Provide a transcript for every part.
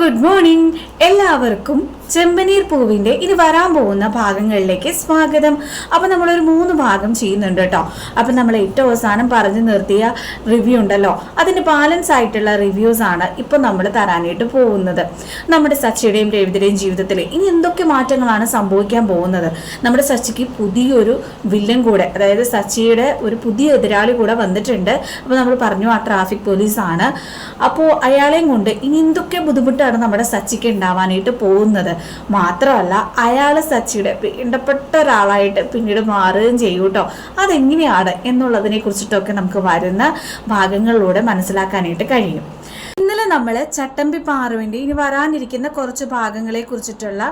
Good morning. എല്ലാവർക്കും ചെമ്പനീർ പൂവിന്റെ ഇനി വരാൻ പോകുന്ന ഭാഗങ്ങളിലേക്ക് സ്വാഗതം. അപ്പൊ ഒരു മൂന്ന് ഭാഗം ചെയ്യുന്നുണ്ട് കേട്ടോ. അപ്പൊ നമ്മൾ ഏറ്റവും അവസാനം പറഞ്ഞു നിർത്തിയ റിവ്യൂ ഉണ്ടല്ലോ. അതിന്റെ ബാലൻസ് ആയിട്ടുള്ള റിവ്യൂസ് ആണ് ഇപ്പൊ നമ്മൾ തരാനായിട്ട് പോകുന്നത്. നമ്മുടെ സച്ചിയുടെയും രവിതയുടെയും ജീവിതത്തിൽ ഇനി എന്തൊക്കെ മാറ്റങ്ങളാണ് സംഭവിക്കാൻ പോകുന്നത്? നമ്മുടെ സച്ചിക്ക് പുതിയൊരു വില്ലൻ കൂടെ അതായത് സച്ചിയുടെ ഒരു പുതിയ എതിരാളി കൂടെ വന്നിട്ടുണ്ട്. അപ്പോൾ നമ്മൾ പറഞ്ഞു ആ ട്രാഫിക് പോലീസ് ആണ്. അപ്പോൾ അയാളെയും കൊണ്ട് ഇനി എന്തൊക്കെ ബുദ്ധിമുട്ടാണ് നമ്മുടെ സച്ചിക്ക് ഉണ്ടാവാനായിട്ട് പോകുന്നത്? മാത്രമല്ല അയാൾ സച്ചിയുടെ വേണ്ടപ്പെട്ട ഒരാളായിട്ട് പിന്നീട് മാറുകയും ചെയ്യും കേട്ടോ അതെങ്ങനെയാണ് എന്നുള്ളതിനെ കുറിച്ചിട്ടൊക്കെ നമുക്ക് വരുന്ന ഭാഗങ്ങളിലൂടെ മനസ്സിലാക്കാനായിട്ട് കഴിയും. ഇന്നലെ നമ്മൾ ചട്ടമ്പി പാറുവിന്റെ ഇനി വരാനിരിക്കുന്ന കുറച്ച് ഭാഗങ്ങളെ കുറിച്ചിട്ടുള്ള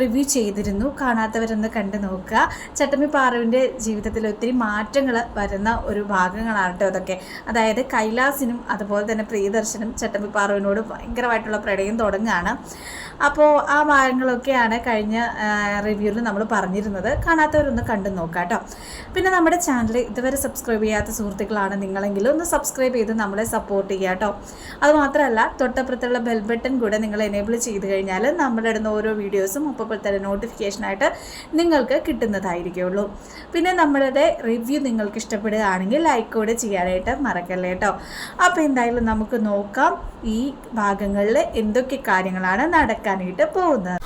റിവ്യൂ ചെയ്തിരുന്നു. കാണാത്തവരൊന്ന് കണ്ടു നോക്കുക. ചട്ടമ്പി പാറുവിന്റെ ജീവിതത്തിൽ ഒത്തിരി മാറ്റങ്ങൾ വരുന്ന ഒരു ഭാഗങ്ങളാണ് കേട്ടോ അതൊക്കെ അതായത് കൈലാസിനും അതുപോലെ തന്നെ പ്രിയദർശനും ചട്ടമ്പി പാറുവിനോട് ഭയങ്കരമായിട്ടുള്ള പ്രണയം തുടങ്ങുകയാണ് അപ്പോൾ ആ ഭാഗങ്ങളൊക്കെയാണ് കഴിഞ്ഞ റിവ്യൂവിൽ നമ്മൾ പറഞ്ഞിരുന്നത്. കാണാത്തവരൊന്ന് കണ്ടു നോക്കാം കേട്ടോ പിന്നെ നമ്മുടെ ചാനൽ ഇതുവരെ സബ്സ്ക്രൈബ് ചെയ്യാത്ത സുഹൃത്തുക്കളാണ് നിങ്ങളെങ്കിലും ഒന്ന് സബ്സ്ക്രൈബ് ചെയ്ത് നമ്മളെ സപ്പോർട്ട് ചെയ്യുക കേട്ടോ അതുമാത്രമല്ല തൊട്ടപ്പുറത്തുള്ള ബെൽ ബട്ടൺ കൂടെ നിങ്ങൾ എനേബിൾ ചെയ്ത് കഴിഞ്ഞാൽ നമ്മുടെ ഇടുന്ന ഓരോ വീഡിയോസും അപ്പോൾ തന്നെ നോട്ടിഫിക്കേഷനായിട്ട് നിങ്ങൾക്ക് കിട്ടുന്നതായിരിക്കുള്ളൂ. പിന്നെ നമ്മളുടെ റിവ്യൂ നിങ്ങൾക്ക് ഇഷ്ടപ്പെടുകയാണെങ്കിൽ ലൈക്ക് കൂടെ ചെയ്യാനായിട്ട് മറക്കല്ലേ കേട്ടോ അപ്പോൾ എന്തായാലും നമുക്ക് നോക്കാം ഈ ഭാഗങ്ങളിൽ എന്തൊക്കെ കാര്യങ്ങളാണ് നടക്കാനായിട്ട് പോകുന്നത്.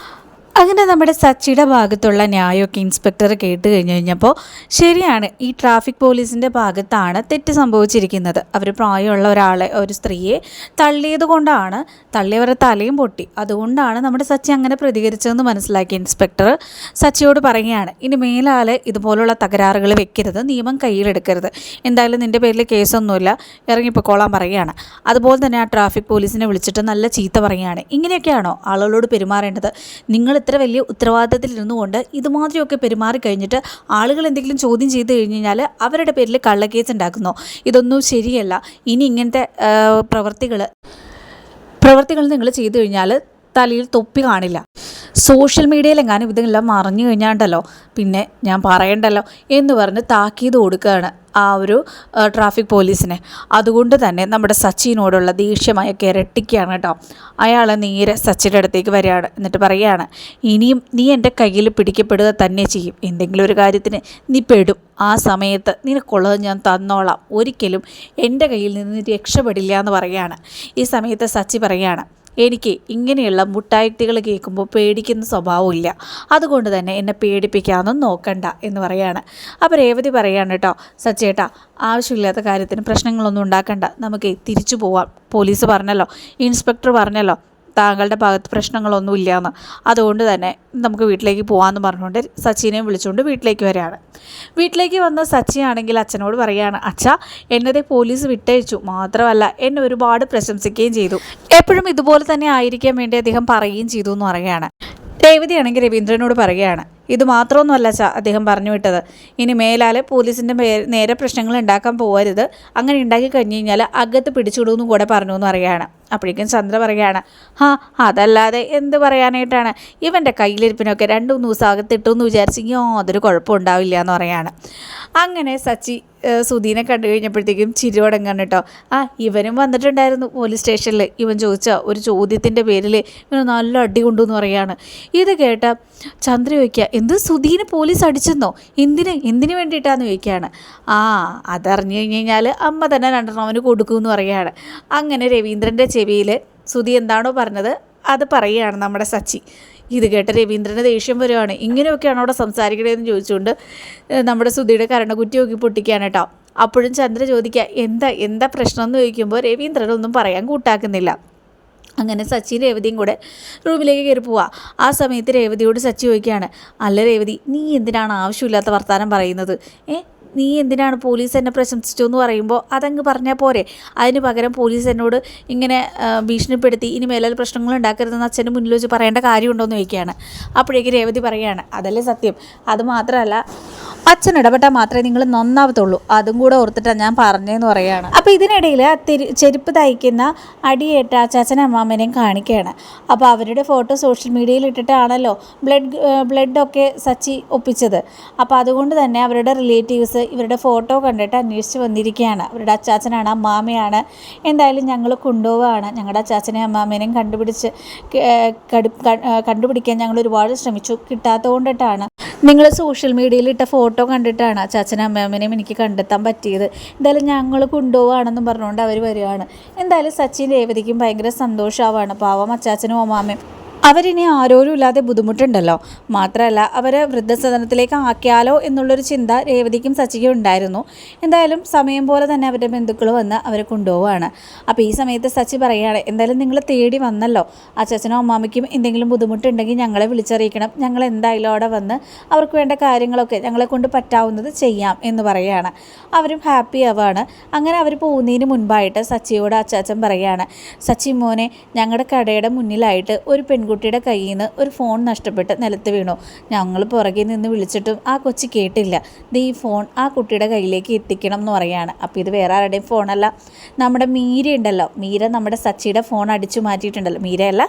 അങ്ങനെ നമ്മുടെ സച്ചിയുടെ ഭാഗത്തുള്ള ന്യായമൊക്കെ ഇൻസ്പെക്ടർ കേട്ട് കഴിഞ്ഞ് കഴിഞ്ഞപ്പോൾ ശരിയാണ് ഈ ട്രാഫിക് പോലീസിന്റെ ഭാഗത്താണ് തെറ്റ് സംഭവിച്ചിരിക്കുന്നത്. അവർ പ്രായമുള്ള ഒരാളെ ഒരു സ്ത്രീയെ തള്ളിയത് കൊണ്ടാണ് തള്ളിയവരുടെ തലയും പൊട്ടി. അതുകൊണ്ടാണ് നമ്മുടെ സച്ചി അങ്ങനെ പ്രതികരിച്ചതെന്ന് മനസ്സിലാക്കി ഇൻസ്പെക്ടർ സച്ചിയോട് പറയുകയാണ് ഇനി മേലാൽ ഇതുപോലുള്ള തകരാറുകൾ വെക്കരുത് നിയമം കയ്യിലെടുക്കരുത്. എന്തായാലും നിന്റെ പേരിൽ കേസൊന്നുമില്ല കൊള്ളാൻ പറയുകയാണ്. അതുപോലെ തന്നെ ആ ട്രാഫിക് പോലീസിനെ വിളിച്ചിട്ട് നല്ല ചീത്ത പറയുകയാണ്. ഇങ്ങനെയൊക്കെയാണോ ആളുകളോട് പെരുമാറേണ്ടത്? നിങ്ങൾ ഇത്ര വലിയ ഉത്തരവാദിത്തത്തിൽ ഇരുന്നുകൊണ്ട് ഇതുമാതിരിയൊക്കെ പെരുമാറി കഴിഞ്ഞിട്ട് ആളുകൾ എന്തെങ്കിലും ചോദ്യം ചെയ്ത് കഴിഞ്ഞ് കഴിഞ്ഞാൽ അവരുടെ പേരിൽ കള്ളക്കേസ് ഉണ്ടാക്കുന്നോ. ഇതൊന്നും ശരിയല്ല. ഇനി ഇങ്ങനത്തെ പ്രവർത്തികൾ പ്രവർത്തികൾ നിങ്ങൾ ചെയ്തു കഴിഞ്ഞാൽ തലയിൽ തൊപ്പി കാണില്ല. സോഷ്യൽ മീഡിയയിലെങ്ങാനും ഇതെല്ലാം മറിഞ്ഞു കഴിഞ്ഞാണ്ടല്ലോ. പിന്നെ ഞാൻ പറയണ്ടല്ലോ എന്ന് പറഞ്ഞ് താക്കീത് കൊടുക്കുകയാണ് ആ ഒരു ട്രാഫിക് പോലീസിനെ. അതുകൊണ്ട് തന്നെ നമ്മുടെ സച്ചിനോടുള്ള ദേഷ്യമായ കിരട്ടിക്കുകയാണ് കേട്ടോ. അയാൾ നേരെ സച്ചിന്റെ അടുത്തേക്ക് വരികയാണ്. എന്നിട്ട് പറയുകയാണ് ഇനിയും നീ എന്റെ കയ്യിൽ പിടിക്കപ്പെടുക തന്നെ ചെയ്യും. എന്തെങ്കിലും ഒരു കാര്യത്തിന് നീ പെടും. ആ സമയത്ത് നിനക്കുള്ളത് ഞാൻ തന്നോളാം. ഒരിക്കലും എന്റെ കയ്യിൽ നിന്ന് രക്ഷപ്പെടില്ല എന്ന് പറയുകയാണ്. ഈ സമയത്ത് സച്ചി പറയുകയാണ് എനിക്ക് ഇങ്ങനെയുള്ള മുട്ടായിട്ടികൾ കേൾക്കുമ്പോൾ പേടിക്കുന്ന സ്വഭാവമില്ല. അതുകൊണ്ട് തന്നെ എന്നെ പേടിപ്പിക്കാമെന്നും നോക്കണ്ട എന്ന് പറയാണ്. അപ്പോൾ രേവതി പറയാണ് കേട്ടോ സച്ചേട്ടാ ആവശ്യമില്ലാത്ത കാര്യത്തിന് പ്രശ്നങ്ങളൊന്നും ഉണ്ടാക്കണ്ട. നമുക്ക് തിരിച്ചു പോവാം. പോലീസ് പറഞ്ഞല്ലോ ഇൻസ്പെക്ടർ പറഞ്ഞല്ലോ താങ്കളുടെ ഭാഗത്ത് പ്രശ്നങ്ങളൊന്നും ഇല്ലയെന്ന് അതുകൊണ്ട് തന്നെ നമുക്ക് വീട്ടിലേക്ക് പോകാമെന്ന് പറഞ്ഞുകൊണ്ട് സച്ചിനെ വിളിച്ചുകൊണ്ട് വീട്ടിലേക്ക് വരികയാണ്. വീട്ടിലേക്ക് വന്ന സച്ചി ആണെങ്കിൽ അച്ഛനോട് പറയുകയാണ് അച്ഛ എന്നതെ പോലീസ് വിട്ടയച്ചു. മാത്രമല്ല എന്നെ ഒരുപാട് പ്രശംസിക്കുകയും ചെയ്തു. എപ്പോഴും ഇതുപോലെ തന്നെ ആയിരിക്കാൻ വേണ്ടി അദ്ദേഹം പറയുകയും ചെയ്തു എന്ന് പറയുകയാണ്. രേവതിയാണെങ്കിൽ രവീന്ദ്രനോട് പറയുകയാണ് ഇത് മാത്രമൊന്നുമല്ല ച അദ്ദേഹം പറഞ്ഞു വിട്ടത്. ഇനി മേലാലെ പോലീസിന്റെ നേരെ പ്രശ്നങ്ങൾ ഉണ്ടാക്കാൻ പോകരുത് അങ്ങനെ ഉണ്ടാക്കി കഴിഞ്ഞു കഴിഞ്ഞാൽ അകത്ത് പിടിച്ചിടുമെന്നും കൂടെ പറഞ്ഞു എന്ന് പറയുകയാണ്. അപ്പോഴേക്കും ചന്ദ്ര പറയുകയാണ് ആ അതല്ലാതെ എന്ത് പറയാനായിട്ടാണ്? ഇവന്റെ കയ്യിലിരിപ്പിനൊക്കെ രണ്ട് മൂന്ന് ദിവസം അകത്തിട്ടു എന്ന് വിചാരിച്ച് യാതൊരു കുഴപ്പമുണ്ടാവില്ല എന്ന് പറയാണ് അങ്ങനെ സച്ചി സുധീനെ കണ്ടു കഴിഞ്ഞപ്പോഴത്തേക്കും ചിരിയോടങ്ങാണ് കേട്ടോ. ആ ഇവനും വന്നിട്ടുണ്ടായിരുന്നു പോലീസ് സ്റ്റേഷനിൽ ഇവൻ ചോദിച്ച ഒരു ചോദ്യത്തിന്റെ പേരിൽ ഇവന് നല്ല അടി കൊണ്ടു എന്ന് പറയാണ് ഇത് കേട്ട ചന്ദ്ര ചോദിക്കുക എന്ത് സുധീനെ പോലീസ് അടിച്ചെന്നോ? എന്തിന് എന്തിനു വേണ്ടിയിട്ടാന്ന് ചോദിക്കുകയാണ്. ആ അതറിഞ്ഞു കഴിഞ്ഞ് കഴിഞ്ഞാൽ അമ്മ തന്നെ രണ്ടെണ്ണം അവന് കൊടുക്കുമെന്ന് പറയുകയാണ്. അങ്ങനെ രവീന്ദ്രന്റെ ചെവിയിൽ സുധി എന്താണോ പറഞ്ഞത് അത് പറയുകയാണ് നമ്മുടെ സച്ചി. ഇത് കേട്ട രവീന്ദ്രന് ദേഷ്യം വരുവാണ്. ഇങ്ങനെയൊക്കെയാണ് അവിടെ സംസാരിക്കണതെന്ന് ചോദിച്ചുകൊണ്ട് നമ്മുടെ സുധിയുടെ കരണകുറ്റി നോക്കി പൊട്ടിക്കുകയാണ് കേട്ടോ. അപ്പോഴും ചന്ദ്ര ചോദിക്കുക എന്താ എന്താ പ്രശ്നം എന്ന് ചോദിക്കുമ്പോൾ രവീന്ദ്രനൊന്നും പറയാൻ കൂട്ടാക്കുന്നില്ല. അങ്ങനെ സച്ചി രേവതിയും കൂടെ റൂമിലേക്ക് കയറി പോവാ. ആ സമയത്ത് രേവതിയോട് സച്ചി ചോദിക്കുകയാണ് അല്ല രേവതി നീ എന്തിനാണ് ആവശ്യമില്ലാത്ത വർത്തമാനം പറയുന്നത്? ഏ നീ എന്തിനാണ് പോലീസ് എന്നെ പ്രശംസിച്ചു എന്ന് പറയുമ്പോൾ അതങ്ങ് പറഞ്ഞാൽ പോരെ. അതിന് പകരം പോലീസ് എന്നോട് ഇങ്ങനെ ഭീഷണിപ്പെടുത്തി ഇനി മേലാൽ പ്രശ്നങ്ങൾ ഉണ്ടാക്കരുതെന്ന് അച്ഛന്റെ മുന്നിൽ വെച്ച് പറയേണ്ട കാര്യമുണ്ടോ എന്ന് ചോദിക്കുകയാണ്. അപ്പോഴേക്ക് രേവതി പറയുകയാണ് അതല്ലേ സത്യം? അത് മാത്രമല്ല അച്ഛൻ ഇടപെട്ടാൽ മാത്രമേ നിങ്ങൾ നന്നാവത്തുള്ളൂ. അതും കൂടെ ഓർത്തിട്ടാണ് ഞാൻ പറഞ്ഞതെന്ന് പറയുകയാണ്. അപ്പോൾ ഇതിനിടയിൽ ചെരുപ്പ് തയ്ക്കുന്ന അടിയേറ്റ അച്ചാച്ചനും അമ്മാമ്മനെയും കാണിക്കുകയാണ്. അപ്പോൾ അവരുടെ ഫോട്ടോ സോഷ്യൽ മീഡിയയിൽ ഇട്ടിട്ടാണല്ലോ ബ്ലഡ് ബ്ലഡൊക്കെ സച്ചി ഒപ്പിച്ചത്. അപ്പോൾ അതുകൊണ്ട് തന്നെ അവരുടെ റിലേറ്റീവ്സ് ഇവരുടെ ഫോട്ടോ കണ്ടിട്ട് അന്വേഷിച്ച് വന്നിരിക്കുകയാണ്. അവരുടെ അച്ചാച്ചനാണ് അമ്മാമയാണ്. എന്തായാലും ഞങ്ങൾ കൊണ്ടുപോവാണ്. ഞങ്ങളുടെ അച്ചാച്ചനെയും അമ്മാമേനെയും കണ്ടുപിടിച്ച് കണ്ടുപിടിക്കാൻ ഞങ്ങൾ ഒരുപാട് ശ്രമിച്ചു. കിട്ടാത്തത് കൊണ്ടിട്ടാണ് നിങ്ങൾ സോഷ്യൽ മീഡിയയിൽ ഇട്ട ഫോട്ടോ കണ്ടിട്ടാണ് അച്ചാച്ചനും അമ്മാമേനെയും എനിക്ക് കണ്ടെത്താൻ പറ്റിയത്. എന്തായാലും ഞങ്ങൾ കൊണ്ടുപോവാണെന്നും പറഞ്ഞുകൊണ്ട് അവർ വരികയാണ്. എന്തായാലും സച്ചിൻ രേവതിക്കും ഭയങ്കര സന്തോഷമാവാണ്. പാവം അച്ചാച്ചനും അമ്മാമയും. അവരിനി ആരോരും ഇല്ലാതെ ബുദ്ധിമുട്ടുണ്ടല്ലോ. മാത്രമല്ല അവരെ വൃദ്ധസദനത്തിലേക്ക് ആക്കിയാലോ എന്നുള്ളൊരു ചിന്ത രേവതിക്കും സച്ചിക്കും ഉണ്ടായിരുന്നു. എന്തായാലും സമയം പോലെ തന്നെ അവരുടെ ബന്ധുക്കൾ വന്ന് അവരെ കൊണ്ടുപോവാണ് അപ്പോൾ ഈ സമയത്ത് സച്ചി പറയുകയാണ് എന്തായാലും നിങ്ങൾ തേടി വന്നല്ലോ. അച്ഛനും അമ്മാമ്മയ്ക്കും എന്തെങ്കിലും ബുദ്ധിമുട്ടുണ്ടെങ്കിൽ ഞങ്ങളെ വിളിച്ചറിയിക്കണം. ഞങ്ങൾ എന്തായാലും അവിടെ വന്ന് അവർക്ക് വേണ്ട കാര്യങ്ങളൊക്കെ ഞങ്ങളെ കൊണ്ട് പറ്റാവുന്നത് ചെയ്യാം എന്ന് പറയുകയാണ്. അവരും ഹാപ്പി ആവാണ് അങ്ങനെ അവർ പോകുന്നതിന് മുൻപായിട്ട് സച്ചിയോട് അച്ചാച്ചൻ പറയുകയാണ് സച്ചി മോനെ ഞങ്ങളുടെ കടയുടെ മുന്നിലായിട്ട് ഒരു പെൺകുട്ടിയുടെ കയ്യിൽ നിന്ന് ഒരു ഫോൺ നഷ്ടപ്പെട്ട് നിലത്ത് വീണു. ഞങ്ങൾ പുറകിൽ നിന്ന് വിളിച്ചിട്ടും ആ കൊച്ചി കേട്ടില്ല. ഇത് ഈ ഫോൺ ആ കുട്ടിയുടെ കയ്യിലേക്ക് എത്തിക്കണം എന്ന് പറയുകയാണ് അപ്പോൾ ഇത് വേറെ ആരുടെയും ഫോണല്ല നമ്മുടെ മീര ഉണ്ടല്ലോ. മീര നമ്മുടെ സച്ചിയുടെ ഫോൺ അടിച്ചു മാറ്റിയിട്ടുണ്ടല്ലോ. മീരയല്ല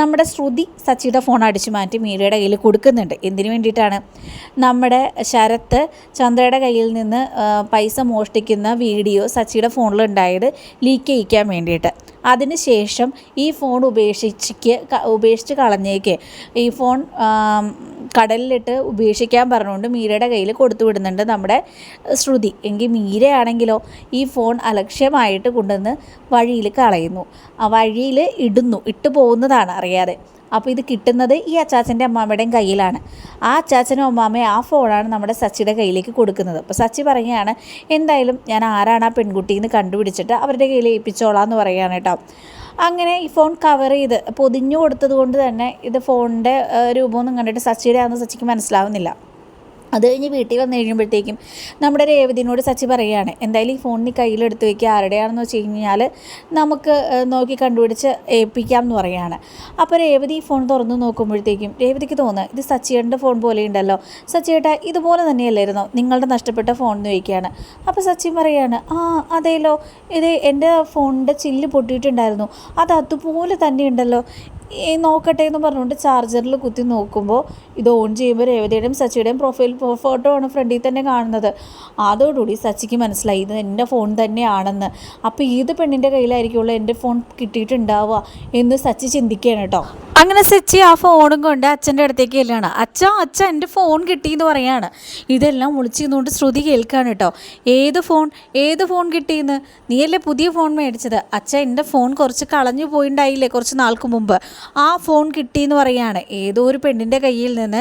നമ്മുടെ ശ്രുതി സച്ചിയുടെ ഫോൺ അടിച്ചു മാറ്റി മീരയുടെ കയ്യിൽ കൊടുക്കുന്നുണ്ട്. എന്തിനു വേണ്ടിയിട്ടാണ്? നമ്മുടെ ശരത്ത് ചന്ദ്രയുടെ കയ്യിൽ നിന്ന് പൈസ മോഷ്ടിക്കുന്ന വീഡിയോ സച്ചിയുടെ ഫോണിലുണ്ടായത് ലീക്ക് ചെയ്യിക്കാൻ വേണ്ടിയിട്ട്. അതിനുശേഷം ഈ ഫോൺ ഉപേക്ഷിച്ച് ഉപേക്ഷിച്ച് കളഞ്ഞേക്ക്. ഈ ഫോൺ കടലിലിട്ട് ഉപേക്ഷിക്കാൻ പറഞ്ഞുകൊണ്ട് മീരയുടെ കയ്യിൽ കൊടുത്തു വിടുന്നുണ്ട് നമ്മുടെ ശ്രുതി. എങ്കിൽ മീരയാണെങ്കിലോ ഈ ഫോൺ അലക്ഷ്യമായിട്ട് കൊണ്ടുവന്ന് വഴിയിൽ കളയുന്നു. ആ വഴിയിൽ ഇടുന്നു. ഇട്ടു പോകുന്നതാണ് അറിയാതെ. അപ്പോൾ ഇത് കിട്ടുന്നത് ഈ അച്ചാച്ചന്റെ അമ്മാമ്മയുടെയും കയ്യിലാണ്. ആ അച്ചാച്ചനും അമ്മാമ്മയും ആ ഫോണാണ് നമ്മുടെ സച്ചിയുടെ കയ്യിലേക്ക് കൊടുക്കുന്നത്. അപ്പോൾ സച്ചി പറയുകയാണ് എന്തായാലും ഞാൻ ആരാണ് ആ പെൺകുട്ടിയെന്ന് കണ്ടുപിടിച്ചിട്ട് അവരുടെ കയ്യിൽ ഏൽപ്പിച്ചോളാം എന്ന് പറയുകയാണ് കേട്ടോ. അങ്ങനെ ഈ ഫോൺ കവർ ചെയ്ത് പൊതിഞ്ഞു കൊടുത്തത് കൊണ്ട് തന്നെ ഇത് ഫോണിന്റെ രൂപമൊന്നും കണ്ടിട്ട് സച്ചിയുടെ ആണെന്ന് സച്ചിക്ക് മനസ്സിലാവുന്നില്ല. അത് കഴിഞ്ഞ് വീട്ടിൽ വന്നു കഴിയുമ്പോഴത്തേക്കും നമ്മുടെ രേവതിനോട് സച്ചി പറയുകയാണ് എന്തായാലും ഈ ഫോൺ നീ കയ്യിലെടുത്ത് വയ്ക്കുക ആരുടെയാണെന്ന് വെച്ച് കഴിഞ്ഞാൽ നമുക്ക് നോക്കി കണ്ടുപിടിച്ച് ഏൽപ്പിക്കാം എന്ന് പറയുകയാണ്. അപ്പോൾ രേവതി ഫോൺ തുറന്ന് നോക്കുമ്പോഴത്തേക്കും രേവതിക്ക് തോന്നുക ഇത് സച്ചിയേട്ടന്റെ ഫോൺ പോലെ ഉണ്ടല്ലോ സച്ചിയേട്ടാ ഇതുപോലെ തന്നെയല്ലായിരുന്നോ? നിങ്ങളുടെ നഷ്ടപ്പെട്ട ഫോൺ എന്ന് ചോദിക്കുകയാണ്. അപ്പോൾ സച്ചി പറയുകയാണ് ആ അതേലോ. ഇത് എന്റെ ഫോണിന്റെ ചില്ല് പൊട്ടിയിട്ടുണ്ടായിരുന്നു. അത് അതുപോലെ തന്നെ ഉണ്ടല്ലോ നോക്കട്ടെ എന്ന് പറഞ്ഞുകൊണ്ട് ചാർജറിൽ കുത്തി നോക്കുമ്പോൾ ഇത് ഓൺ ചെയ്യുമ്പോൾ രേവതിയുടെയും സച്ചിയുടെയും പ്രൊഫൈൽ ഫോട്ടോ ആണ് ഫ്രണ്ടിൽ തന്നെ കാണുന്നത്. അതോടുകൂടി സച്ചിക്ക് മനസ്സിലായി ഇത് എന്റെ ഫോൺ തന്നെയാണെന്ന്. അപ്പോൾ ഏത് പെണ്ണിന്റെ കയ്യിലായിരിക്കുമല്ലോ എന്റെ ഫോൺ കിട്ടിയിട്ടുണ്ടാവുക എന്ന് സച്ചി ചിന്തിക്കുകയാണ് കേട്ടോ. അങ്ങനെ സച്ചി ആ ഫോണും കൊണ്ട് അച്ഛന്റെ അടുത്തേക്ക് ചെല്ലുകയാണ്. അച്ഛ അച്ഛ എന്റെ ഫോൺ കിട്ടിയെന്ന് പറയാണ്. ഇതെല്ലാം ഒളിച്ചു നിന്നുകൊണ്ട് ശ്രുതി കേൾക്കുകയാണ് കേട്ടോ. ഏത് ഫോൺ ഏത് ഫോൺ കിട്ടിയെന്ന്? നീയല്ലേ പുതിയ ഫോൺ മേടിച്ചത്? അച്ഛ എന്റെ ഫോൺ കുറച്ച് കളഞ്ഞു പോയിണ്ടായില്ലേ കുറച്ച് നാൾക്ക് മുമ്പ്. ആ ഫോൺ കിട്ടിയെന്ന് പറയുകയാണ് ഏതോ ഒരു പെണ്ണിന്റെ കയ്യിൽ നിന്ന്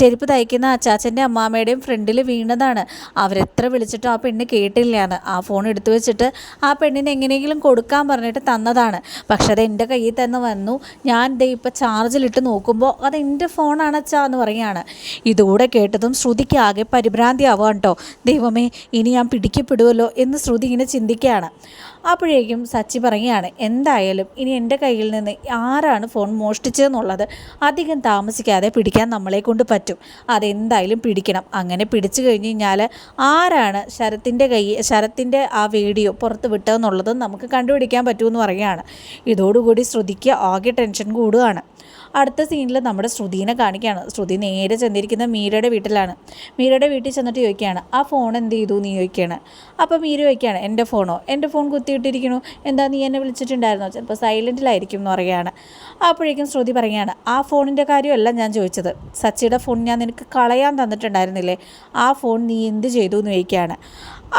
ചെരുപ്പ് തയ്ക്കുന്ന അച്ചാച്ചന്റെ അമ്മാമ്മയുടെയും ഫ്രണ്ടിൽ വീണതാണ്. അവരെത്ര വിളിച്ചിട്ടും ആ പെണ്ണ് കേട്ടില്ലയാണ് ആ ഫോൺ എടുത്തു വെച്ചിട്ട് ആ പെണ്ണിന് എങ്ങനെയെങ്കിലും കൊടുക്കാൻ പറഞ്ഞിട്ട് തന്നതാണ്. പക്ഷെ അത് എന്റെ കയ്യിൽ തന്നെ വന്നു. ഞാൻ ദേ ഇപ്പം ചാർജിലിട്ട് നോക്കുമ്പോൾ അത് എന്റെ ഫോണാണ് അച്ഛാ എന്ന് പറയുകയാണ് ഇതുകൂടെ കേട്ടതും ശ്രുതിക്ക് ആകെ പരിഭ്രാന്തി ആവുക കേട്ടോ ദൈവമേ ഇനി ഞാൻ പിടിക്കപ്പെടുമല്ലോ എന്ന് ശ്രുതി ഇങ്ങനെ ചിന്തിക്കുകയാണ്. അപ്പോഴേക്കും സച്ചി പറയുകയാണ് എന്തായാലും ഇനി എന്റെ കയ്യിൽ നിന്ന് ആരാണ് ഫോൺ മോഷ്ടിച്ചതെന്നുള്ളത് അധികം താമസിക്കാതെ പിടിക്കാൻ നമ്മളെ കൊണ്ട് പറ്റും. അതെന്തായാലും പിടിക്കണം. അങ്ങനെ പിടിച്ചു കഴിഞ്ഞ് കഴിഞ്ഞാൽ ആരാണ് ശരത്തിന്റെ കൈ ശരത്തിന്റെ ആ വീഡിയോ പുറത്ത് വിട്ടതെന്നുള്ളത് നമുക്ക് കണ്ടുപിടിക്കാൻ പറ്റുമെന്ന് പറയുകയാണ്. ഇതോടുകൂടി ശ്രുതിക്ക് ആകെ ടെൻഷൻ കൂടുകയാണ്. അടുത്ത സീനിൽ നമ്മുടെ ശ്രുതിനെ കാണിക്കുകയാണ്. ശ്രുതി നേരെ ചെന്നിരിക്കുന്ന മീരയുടെ വീട്ടിലാണ്. മീരയുടെ വീട്ടിൽ ചെന്നിട്ട് ചോദിക്കുകയാണ് ആ ഫോൺ എന്ത് ചെയ്തു? നീ ചോദിക്കുകയാണ്. അപ്പോൾ മീര ചോദിക്കുകയാണ് എന്റെ ഫോണോ എന്റെ ഫോൺ കുത്തിയിട്ടിരിക്കണു എന്താ നീ എന്നെ വിളിച്ചിട്ടുണ്ടായിരുന്നോ? ചിലപ്പോൾ സൈലന്റിലായിരിക്കും എന്ന് പറയുകയാണ്. അപ്പോഴേക്കും ശ്രുതി പറയുകയാണ് ആ ഫോണിന്റെ കാര്യമല്ല ഞാൻ ചോദിച്ചത്. സച്ചിയുടെ ഫോൺ ഞാൻ നിനക്ക് കളയാൻ തന്നിട്ടുണ്ടായിരുന്നില്ലേ? ആ ഫോൺ നീ എന്ത് ചെയ്തു? എന്ന് ചോദിക്കുകയാണ്.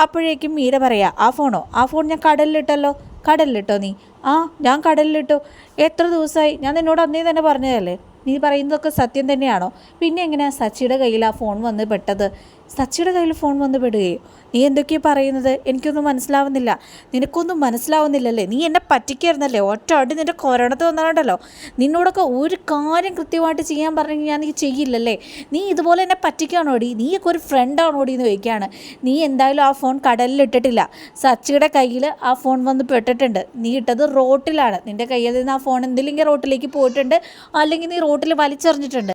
അപ്പോഴേക്കും മീര പറയാ ആ ഫോണോ ആ ഫോൺ ഞാൻ കടലിലിട്ടല്ലോ. കടലിലിട്ടോ നീ? ആ ഞാൻ കടലിലിട്ടു. എത്ര ദിവസമായി ഞാൻ നിന്നോട് അന്നേ തന്നെ പറഞ്ഞതല്ലേ? നീ പറയുന്നതൊക്കെ സത്യം തന്നെയാണോ? പിന്നെ എങ്ങനെയാണ് സച്ചിയുടെ കയ്യിൽ ആ ഫോൺ വന്ന് പെട്ടത്? സച്ചിയുടെ കയ്യിൽ ഫോൺ വന്ന് പെടുകയോ നീ എന്തൊക്കെയാണ് പറയുന്നത്? എനിക്കൊന്നും മനസ്സിലാവുന്നില്ല. നിനക്കൊന്നും മനസ്സിലാവുന്നില്ലല്ലേ? നീ എന്നെ പറ്റിക്കായിരുന്നല്ലേ? ഒറ്റ അടി നിന്റെ കൊരണത്ത് വന്നാണ്ടല്ലോ നിന്നോടൊക്കെ ഒരു കാര്യം കൃത്യമായിട്ട് ചെയ്യാൻ പറഞ്ഞു ഞാൻ നീ ചെയ്യില്ലല്ലേ? നീ ഇതുപോലെ എന്നെ പറ്റിക്കാണോടി? നീയൊക്കെ ഒരു ഫ്രണ്ടാണോടി എന്ന് ചോദിക്കുകയാണ്. നീ എന്തായാലും ആ ഫോൺ കടലിൽ ഇട്ടിട്ടില്ല. സച്ചിയുടെ കയ്യിൽ ആ ഫോൺ വന്ന് പെട്ടിട്ടുണ്ട്. നീ ഇട്ടത് റോട്ടിലാണ്. നിന്റെ കയ്യിൽ നിന്ന് ആ ഫോൺ എന്തില്ലെങ്കിൽ റോട്ടിലേക്ക് പോയിട്ടുണ്ട്? അല്ലെങ്കിൽ നീ റോട്ടിൽ വലിച്ചെറിഞ്ഞിട്ടുണ്ട്?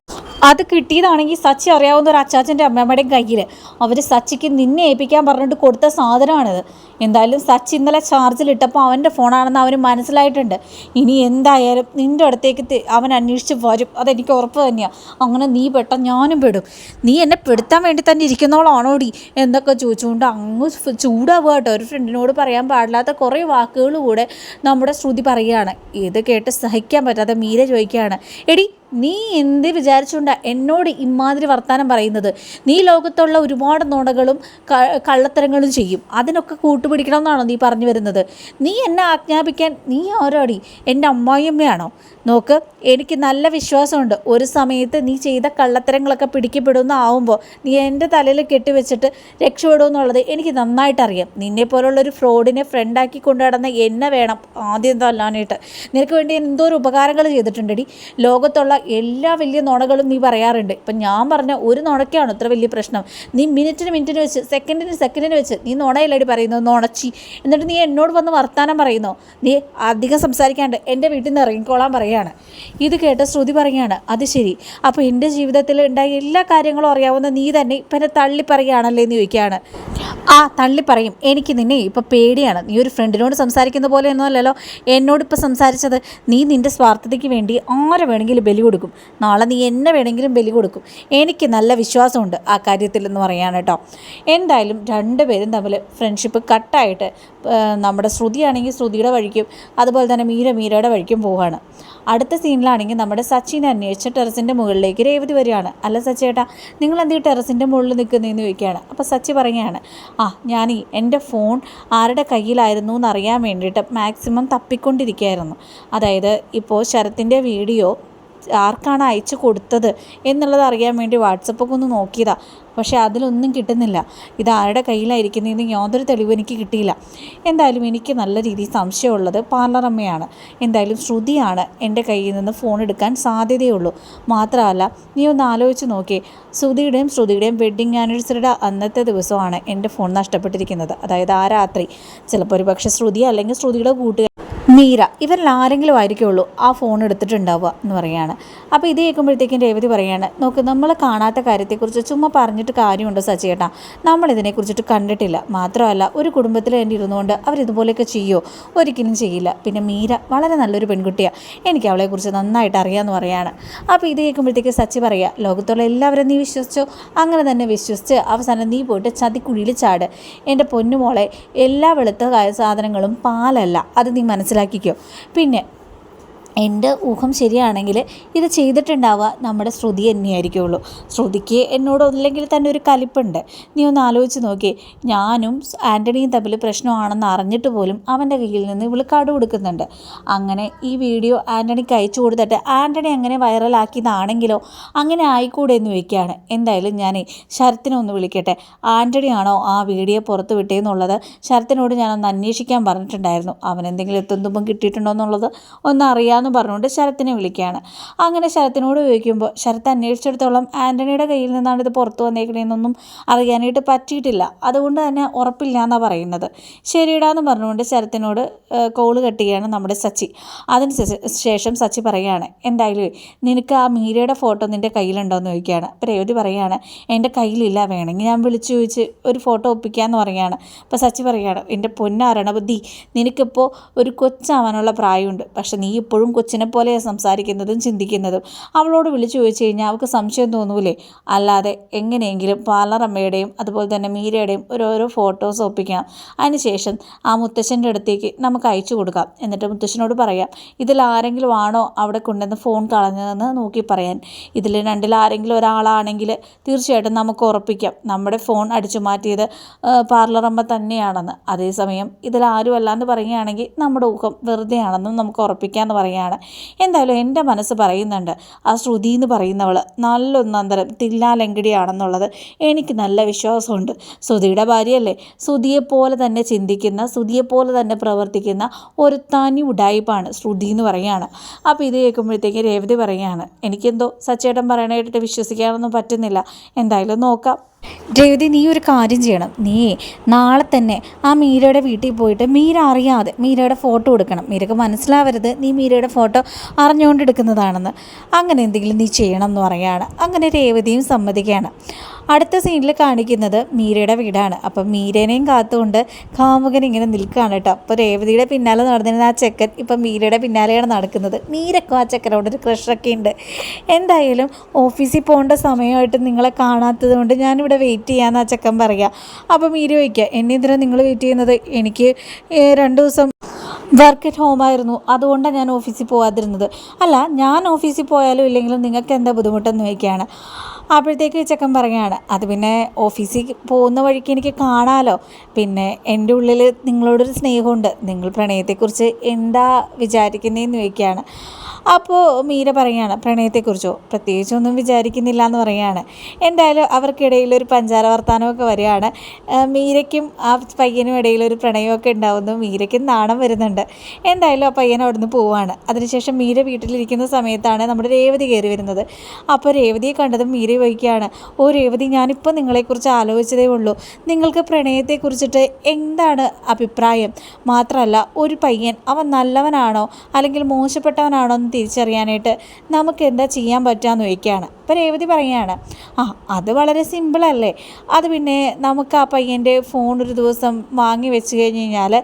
അത് കിട്ടിയതാണെങ്കിൽ സച്ചി അറിയാവുന്ന ഒരു അച്ചാച്ചന്റെ അമ്മമ്മയുടെയും കയ്യിൽ അവർ സച്ചിക്ക് നിന്നെ ഏൽപ്പിക്കാൻ പറഞ്ഞിട്ട് കൊടുത്ത സാധനമാണിത്. എന്തായാലും സച്ചി ഇന്നലെ ചാർജിലിട്ടപ്പോൾ അവന്റെ ഫോണാണെന്ന് അവന് മനസ്സിലായിട്ടുണ്ട്. ഇനി എന്തായാലും നിന്റെ അടുത്തേക്ക് അവൻ അന്വേഷിച്ച് വരും. അതെനിക്ക് ഉറപ്പ് തന്നെയാണ് അങ്ങനെ നീ പെട്ട ഞാനും പെടും. നീ എന്നെ പെടുത്താൻ വേണ്ടി തന്നെ ഇരിക്കുന്നവളാണോടി എന്നൊക്കെ ചോദിച്ചുകൊണ്ട് അങ്ങ് ചൂടാവുക കേട്ടോ. ഒരു ഫ്രണ്ടിനോട് പറയാൻ പാടില്ലാത്ത കുറേ വാക്കുകൾ കൂടെ നമ്മുടെ ശ്രുതി പറയുകയാണ്. ഇത് കേട്ട് സഹിക്കാൻ പറ്റാതെ മീര ചോദിക്കുകയാണ്. എടി നീ എന്ത് വിചാരിച്ചുകൊണ്ടാ എന്നോട് ഇമാതിരി വർത്തമാനം പറയുന്നത്? നീ ലോകത്തുള്ള ഒരുപാട് നുണകളും കള്ളത്തരങ്ങളും ചെയ്യും. അതിനൊക്കെ കൂട്ടുപിടിക്കണം എന്നാണോ നീ പറഞ്ഞു വരുന്നത്? നീ എന്നെ ആജ്ഞാപിക്കാൻ നീ ആരോടി? എന്റെ അമ്മായിയമ്മയാണോ? നോക്ക് എനിക്ക് നല്ല വിശ്വാസമുണ്ട്. ഒരു സമയത്ത് നീ ചെയ്ത കള്ളത്തരങ്ങളൊക്കെ പിടിക്കപ്പെടുമെന്ന് ആവുമ്പോൾ നീ എന്റെ തലയിൽ കെട്ടിവെച്ചിട്ട് രക്ഷപ്പെടുമെന്നുള്ളത് എനിക്ക് നന്നായിട്ട് അറിയാം നിന്നെ പോലുള്ള ഒരു ഫ്രോഡിനെ ഫ്രണ്ടാക്കി കൊണ്ടു നടന്ന എന്നെ വേണം ആദ്യം തല്ലാനായിട്ട്. നിനക്ക് വേണ്ടി എന്തോ ഒരു ഉപകാരങ്ങൾ ചെയ്തിട്ടുണ്ടെടി. ലോകത്തുള്ള എല്ലാ വലിയ നുണകളും നീ പറയാറുണ്ട്. ഇപ്പം ഞാൻ പറഞ്ഞ ഒരു നുണയ്ക്കാണ് ഇത്ര വലിയ പ്രശ്നം. നീ മിനിറ്റിന് മിനിറ്റിന് വെച്ച് സെക്കൻഡിന് സെക്കൻഡിന് വെച്ച് നീ നുണയല്ലടി പറയുന്നത് നുണച്ചി. എന്നിട്ട് നീ എന്നോട് വന്ന് വർത്താനം പറയുന്നു? നീ അധികം സംസാരിക്കാണ്ട് എന്റെ വീട്ടിൽ നിന്ന് ഇറങ്ങിക്കോളാൻ പറയാണ്. ഇത് കേട്ട ശ്രുതി പറയാണ് അത് ശരി. അപ്പോൾ എന്റെ ജീവിതത്തിൽ ഉണ്ടായ എല്ലാ കാര്യങ്ങളും അറിയാവുന്ന നീ തന്നെ ഇപ്പം എന്നെ തള്ളി പറയുകയാണല്ലേ? എന്ന് ചോദിക്കുകയാണ്. ആ തള്ളി പറയും. എനിക്ക് നിന്നെ ഇപ്പം പേടിയാണ്. നീ ഒരു ഫ്രണ്ടിനോട് സംസാരിക്കുന്ന പോലെ ഒന്നുമല്ലല്ലോ എന്നോട് ഇപ്പം സംസാരിച്ചത് നീ നിന്റെ സ്വാർത്ഥതയ്ക്ക് വേണ്ടി ആരെ വേണമെങ്കിലും ബലി കൊടുക്കും. നാളെ നീ എന്നെ വേണമെങ്കിലും ബലി കൊടുക്കും. എനിക്ക് നല്ല വിശ്വാസമുണ്ട് ആ കാര്യത്തിൽ എന്ന് പറയാണ് കേട്ടോ. എന്തായാലും രണ്ടുപേരും തമ്മിൽ ഫ്രണ്ട്ഷിപ്പ് കട്ടായിട്ട് നമ്മുടെ ശ്രുതിയാണെങ്കിൽ ശ്രുതിയുടെ വഴിക്കും അതുപോലെ തന്നെ മീര മീരയുടെ വഴിക്കും പോവുകയാണ് അടുത്ത സീനിലാണെങ്കിൽ നമ്മുടെ സച്ചിനെ അന്വേഷിച്ച ടെറസിന്റെ മുകളിലേക്ക് രേവതി വരികയാണ്. അല്ല സച്ചേട്ടാ നിങ്ങൾ എന്ത് ഈ ടെറസിന്റെ മുകളിൽ നിൽക്കുന്നതെന്ന് ചോദിക്കുകയാണ്. അപ്പോൾ സച്ചി പറയുകയാണ് ആ ഈ എന്റെ ഫോൺ ആരുടെ കയ്യിലായിരുന്നു എന്നറിയാൻ വേണ്ടിയിട്ട് മാക്സിമം തപ്പിക്കൊണ്ടിരിക്കുകയായിരുന്നു. അതായത് ഇപ്പോൾ ശരത്തിന്റെ വീഡിയോ ആർക്കാണ് അയച്ചു കൊടുത്തത് എന്നുള്ളത് അറിയാൻ വേണ്ടി വാട്സപ്പൊക്കെ ഒന്ന് നോക്കിയതാ. പക്ഷേ അതിലൊന്നും കിട്ടുന്നില്ല. ഇത് ആരുടെ കയ്യിലായിരിക്കുന്നതെന്ന് യാതൊരു തെളിവ് എനിക്ക് കിട്ടിയില്ല. എന്തായാലും എനിക്ക് നല്ല രീതിയിൽ സംശയമുള്ളത് പാർലർ അമ്മയാണ് എന്തായാലും ശ്രുതിയാണ് എന്റെ കയ്യിൽ നിന്ന് ഫോൺ എടുക്കാൻ സാധ്യതയുള്ളൂ. മാത്രമല്ല നീ ഒന്ന് ആലോചിച്ച് നോക്കിയേ ശ്രുതിയുടെയും ശ്രുതിയുടെയും വെഡ്ഡിങ് ആനിവേഴ്സറിയുടെ അന്നത്തെ ദിവസമാണ് എന്റെ ഫോൺ നഷ്ടപ്പെട്ടിരിക്കുന്നത്. അതായത് ആ രാത്രി. ചിലപ്പോൾ ഒരു പക്ഷേ ശ്രുതി അല്ലെങ്കിൽ ശ്രുതിയുടെ കൂട്ടുകാർ മീര ഇവരിൽ ആരെങ്കിലും ആയിരിക്കുള്ളൂ ആ ഫോൺ എടുത്തിട്ടുണ്ടാവുക എന്ന് പറയുകയാണ്. അപ്പോൾ ഇത് കേൾക്കുമ്പോഴത്തേക്കും രേവതി പറയാണ് നോക്ക് നമ്മൾ കാണാത്ത കാര്യത്തെക്കുറിച്ച് ചുമ്മാ പറഞ്ഞിട്ട് കാര്യമുണ്ടോ സച്ചേട്ടാ നമ്മൾ ഇതിനെക്കുറിച്ചിട്ട് കണ്ടിട്ടില്ല. മാത്രമല്ല ഒരു കുടുംബത്തിൽ തന്നെ ഇരുന്നുകൊണ്ട് അവരിതുപോലെയൊക്കെ ചെയ്യുമോ ഒരിക്കലും ചെയ്യില്ല. പിന്നെ മീര വളരെ നല്ലൊരു പെൺകുട്ടിയാണ് എനിക്ക് അവളെക്കുറിച്ച് നന്നായിട്ട് അറിയാമെന്ന് പറയാണ് അപ്പോൾ ഇത് കേൾക്കുമ്പോഴത്തേക്ക് സച്ചി പറയുക ലോകത്തുള്ള എല്ലാവരും നീ വിശ്വസിച്ചോ? അങ്ങനെ തന്നെ വിശ്വസിച്ച് അവസാനം നീ പോയിട്ട് ചതിക്കുഴിയിൽ ചാട്. എന്റെ പൊന്നുമോളെ എല്ലാ വെളുത്ത സാധനങ്ങളും പാലല്ല. അത് നീ മനസ്സിലാക്കിക്കോ. പിന്നെ എന്റെ ഊഹം ശരിയാണെങ്കിൽ ഇത് ചെയ്തിട്ടുണ്ടാവുക നമ്മുടെ ശ്രുതി തന്നെയായിരിക്കുള്ളൂ. ശ്രുതിക്ക് എന്നോട് ഒന്നില്ലെങ്കിൽ തന്നെ ഒരു കലിപ്പുണ്ട്. നീ ഒന്ന് ആലോചിച്ച് നോക്കി ഞാനും ആന്റണിയും തമ്മിൽ പ്രശ്നമാണെന്ന് അറിഞ്ഞിട്ട് പോലും അവന്റെ കയ്യിൽ നിന്ന് ഇവൾ കടു കൊടുക്കുന്നുണ്ട്. അങ്ങനെ ഈ വീഡിയോ ആന്റണിക്ക് അയച്ചു കൊടുത്തിട്ട് ആന്റണി അങ്ങനെ വൈറലാക്കിയതാണെങ്കിലോ അങ്ങനെ ആയിക്കൂടെ എന്ന് ചോദിക്കുകയാണ് എന്തായാലും ഞാൻ ശരത്തിനെ ഒന്ന് വിളിക്കട്ടെ. ആന്റണിയാണോ ആ വീഡിയോ പുറത്ത് വിട്ടേന്നുള്ളത്? ശരത്തിനോട് ഞാനൊന്ന് അന്വേഷിക്കാൻ പറഞ്ഞിട്ടുണ്ടായിരുന്നു. അവൻ എന്തെങ്കിലും എത്തുമ്പം കിട്ടിയിട്ടുണ്ടോ എന്നുള്ളത് ഒന്ന് അറിയാമെന്ന് പറഞ്ഞുകൊണ്ട് ശരത്തിനെ വിളിക്കുകയാണ്. അങ്ങനെ ശരത്തിനോട് ചോദിക്കുമ്പോൾ ശരത്ത് അന്വേഷിച്ചിടത്തോളം ആന്റണിയുടെ കയ്യിൽ നിന്നാണ് ഇത് പുറത്തു വന്നേക്കണേന്നൊന്നും അറിയാനായിട്ട് പറ്റിയിട്ടില്ല. അതുകൊണ്ട് തന്നെ ഉറപ്പില്ല എന്നാണ് പറയുന്നത്. ശരിയിടാന്ന് പറഞ്ഞുകൊണ്ട് ശരത്തിനോട് കോൾ കെട്ടുകയാണ് നമ്മുടെ സച്ചി. അതിന് ശേഷം- സച്ചി പറയുകയാണ് എന്തായാലും നിനക്ക് ആ മീരയുടെ ഫോട്ടോ നിന്റെ കയ്യിലുണ്ടോ എന്ന് ചോദിക്കുകയാണ്. പ്രേവതി രേവതി പറയുകയാണ് എന്റെ കയ്യിലില്ല വേണമെങ്കിൽ ഞാൻ വിളിച്ചു ചോദിച്ച് ഒരു ഫോട്ടോ ഒപ്പിക്കാമെന്ന് പറയുകയാണ്. അപ്പോൾ സച്ചി പറയുകയാണ് എന്റെ പൊന്നാരണ ബുദ്ധി നിനക്കിപ്പോൾ ഒരു കൊച്ചാവാനുള്ള പ്രായമുണ്ട്. പക്ഷെ നീ ഇപ്പോഴും കൊച്ചിനെ പോലെ സംസാരിക്കുന്നതും ചിന്തിക്കുന്നതും. അവളോട് വിളിച്ചു ചോദിച്ചു കഴിഞ്ഞാൽ അവൾക്ക് സംശയം തോന്നൂലേ? അല്ലാതെ എങ്ങനെയെങ്കിലും പാർലർ അമ്മയുടെയും അതുപോലെ തന്നെ മീരയുടെയും ഓരോരോ ഫോട്ടോസ് ഒപ്പിക്കാം. അതിനുശേഷം ആ മുത്തശ്ശന്റെ അടുത്തേക്ക് നമുക്ക് അയച്ചു കൊടുക്കാം. എന്നിട്ട് മുത്തശ്ശനോട് പറയാം ഇതിൽ ആരെങ്കിലും ആണോ അവിടെ കൊണ്ടുവന്ന് ഫോൺ കളഞ്ഞതെന്ന് നോക്കി പറയാൻ. ഇതിൽ രണ്ടിൽ ആരെങ്കിലും ഒരാളാണെങ്കിൽ തീർച്ചയായിട്ടും നമുക്ക് ഉറപ്പിക്കാം. നമ്മുടെ ഫോൺ അടിച്ചു മാറ്റിയത് പാർലറമ്മ തന്നെയാണെന്ന്. അതേസമയം ഇതിൽ ആരും അല്ലാന്ന് പറയുകയാണെങ്കിൽ നമ്മുടെ ഊഹം വെറുതെയാണെന്നും നമുക്ക് ഉറപ്പിക്കാമെന്ന് പറയുകയാണ് എന്തായാലും എന്റെ മനസ്സ് പറയുന്നുണ്ട് ആ ശ്രുതി എന്ന് പറയുന്നവൾ നല്ലൊന്നന്തരം തില്ലാലങ്കിടിയാണെന്നുള്ളത് എനിക്ക് നല്ല വിശ്വാസമുണ്ട്. ശ്രുതിയുടെ ഭാര്യയല്ലേ? ശ്രുതിയെപ്പോലെ തന്നെ ചിന്തിക്കുന്ന ശ്രുതിയെപ്പോലെ തന്നെ പ്രവർത്തിക്കുന്ന ഒരു തനി ഉടായ്പാണ് ശ്രുതി എന്ന് പറയുകയാണ്. അപ്പോൾ ഇത് കേൾക്കുമ്പോഴത്തേക്ക് രേവതി പറയുകയാണ് എനിക്കെന്തോ സച്ചേട്ടൻ പറയണ കേട്ടിട്ട് വിശ്വസിക്കാനൊന്നും പറ്റുന്നില്ല. എന്തായാലും നോക്കാം. രേവതി നീ ഒരു കാര്യം ചെയ്യണം. നീ നാളെ തന്നെ ആ മീരയുടെ വീട്ടിൽ പോയിട്ട് മീര അറിയാതെ മീരയുടെ ഫോട്ടോ എടുക്കണം. മീരക്ക് മനസ്സിലാവരുത് നീ മീരയുടെ ഫോട്ടോ അറിഞ്ഞുകൊണ്ട് എടുക്കുന്നതാണെന്ന് അങ്ങനെ എന്തെങ്കിലും നീ ചെയ്യണം എന്ന് പറയാണ്. അങ്ങനെ രേവതിയും സമ്മതിക്കുകയാണ്. അടുത്ത സീനിൽ കാണിക്കുന്നത് മീരയുടെ വീടാണ്. അപ്പം മീരേനെയും കാത്തുകൊണ്ട് കാമുകൻ ഇങ്ങനെ നിൽക്കുകയാണ് കേട്ടോ. അപ്പോൾ രേവതിയുടെ പിന്നാലെ നടന്നിരുന്ന ആ ചെക്കൻ ഇപ്പം മീരയുടെ പിന്നാലെയാണ് നടക്കുന്നത്. മീരക്കും ആ ചെക്കനോട് ഒരു ക്രഷൊക്കെ ഉണ്ട്. എന്തായാലും ഓഫീസിൽ പോകേണ്ട സമയമായിട്ട് നിങ്ങളെ കാണാത്തത് കൊണ്ട് ഞാനിവിടെ വെയിറ്റ് ചെയ്യാമെന്ന് ആ ചെക്കൻ പറയുക. അപ്പോൾ മീര ചോദിക്കുക എന്നെ എന്തിനാ നിങ്ങൾ വെയിറ്റ് ചെയ്യുന്നത്? എനിക്ക് രണ്ട് ദിവസം വർക്ക് അറ്റ് ഹോം ആയിരുന്നു. അതുകൊണ്ടാണ് ഞാൻ ഓഫീസിൽ പോകാതിരുന്നത് അല്ല ഞാൻ ഓഫീസിൽ പോയാലും ഇല്ലെങ്കിലും നിങ്ങൾക്ക് എന്താ ബുദ്ധിമുട്ടെന്ന് ചോദിക്കുകയാണ്. അപ്പോഴത്തേക്ക് ചെക്കൻ പറയുകയാണ് അത് പിന്നെ ഓഫീസിൽ പോകുന്ന വഴിക്ക് എനിക്ക് കാണാമല്ലോ പിന്നെ എന്റെ ഉള്ളിൽ നിങ്ങളോടൊരു സ്നേഹമുണ്ട്. നിങ്ങൾ പ്രണയത്തെക്കുറിച്ച് എന്താ വിചാരിക്കുന്നതെന്ന് ചോദിക്കുകയാണ്. അപ്പോൾ മീര പറയുകയാണ് പ്രണയത്തെക്കുറിച്ചോ? പ്രത്യേകിച്ചൊന്നും വിചാരിക്കുന്നില്ല എന്ന് പറയുകയാണ് എന്തായാലും അവർക്കിടയിൽ ഒരു പഞ്ചാര വർത്താനമൊക്കെ വരികയാണ്. മീരയ്ക്കും ആ പയ്യനും ഇടയിൽ ഒരു പ്രണയമൊക്കെ ഉണ്ടാവുന്നു. മീരയ്ക്കും നാണം വരുന്നുണ്ട്. എന്തായാലും ആ പയ്യൻ അവിടുന്ന് പോവുകയാണ് അതിനുശേഷം മീര വീട്ടിലിരിക്കുന്ന സമയത്താണ് നമ്മുടെ രേവതി കയറി വരുന്നത്. അപ്പോൾ രേവതിയെ കണ്ടതും മീര ചോദിക്കുകയാണ് ഓ രേവതി ഞാനിപ്പോൾ നിങ്ങളെക്കുറിച്ച് ആലോചിച്ചതേ ഉള്ളൂ. നിങ്ങൾക്ക് പ്രണയത്തെക്കുറിച്ചിട്ട് എന്താണ് അഭിപ്രായം? മാത്രമല്ല ഒരു പയ്യൻ അവൻ നല്ലവനാണോ? അല്ലെങ്കിൽ മോശപ്പെട്ടവനാണോ തിരിച്ചറിയാനായിട്ട് നമുക്ക് എന്താ ചെയ്യാൻ പറ്റുകയെന്ന് ചോദിക്കുകയാണ്. അപ്പോൾ രേവതി പറയുകയാണ് ആ അത് വളരെ സിമ്പിളല്ലേ അത് പിന്നെ നമുക്ക് ആ പയ്യന്റെ ഫോൺ ഒരു ദിവസം വാങ്ങി വെച്ച് കഴിഞ്ഞ് കഴിഞ്ഞാൽ